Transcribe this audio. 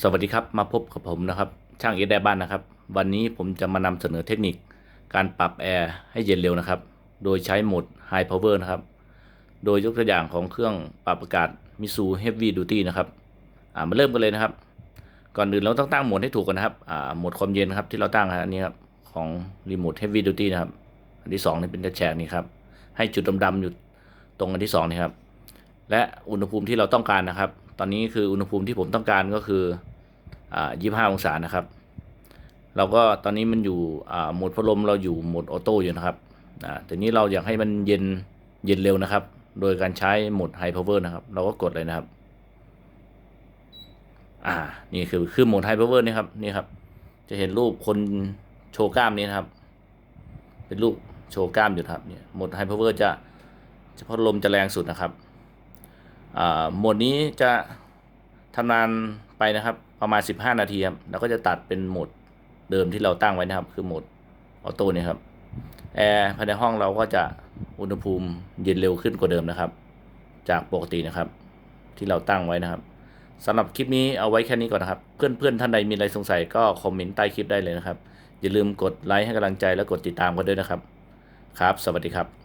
สวัสดีครับมาพบกับผมนะครับ ช่างเอสได้บ้านนะครับ วันนี้ผมจะมานำเสนอเทคนิค การปรับแอร์ให้เย็นเร็วนะครับ โดยใช้โหมด High Power นะครับ โดยยกตัวอย่างของเครื่องปรับอากาศ Misu Heavy Duty นะครับอ่ามาเริ่มกันเลยนะครับ ก่อนอื่นเราต้องตั้งโหมดให้ถูกกันนะครับอ่าโหมดความเย็นครับที่เราตั้งอันนี้ครับของรีโมท Heavy Duty นะครับอันที่สองนี่เป็นแฉกนี่ครับให้จุดดำๆอยู่ตรงอันที่สองนี่ครับและอุณหภูมิที่เราต้องการนะครับตอนนี้คืออุณหภูมิที่ผมต้องการก็คืออ่า25 องศานะครับ เราก็ตอนนี้มันอยู่อ่าโหมดพัดลมเราอยู่โหมดออโต้อยู่นะครับอ่าแต่นี้เราอยากให้มันเย็นเย็นเร็วนะครับ โดยการใช้โหมดไฮพาวเวอร์นะครับ เราก็กดเลยนะครับ อ่า นี่คือคือโหมดไฮพาวเวอร์นี่ครับ นี่ครับ จะเห็นรูปคนโชว์กล้ามนี้นะครับ เป็นรูปโชว์กล้ามอยู่ครับ เนี่ย โหมดไฮพาวเวอร์จะจะพัดลมจะแรงสุดนะครับ โหมดนี้จะทำงานไปนะครับประมาณ 15 นาทีครับแล้วก็จะตัดเป็นโหมดเดิมที่เราตั้งไว้นะครับ คือโหมดออโต้นี่ครับแอร์ภายในห้องเราก็จะอุณหภูมิเย็นเร็วขึ้นกว่าเดิมนะครับ จากปกตินะครับ ที่เราตั้งไว้นะครับสำหรับคลิปนี้เอาไว้แค่นี้ก่อนนะครับ เพื่อนๆท่านใดมีอะไรสงสัยก็คอมเมนต์ใต้คลิปได้เลยนะครับ อย่าลืมกดไลค์ให้กำลังใจและกดติดตามกันด้วยนะครับ ครับ สวัสดีครับ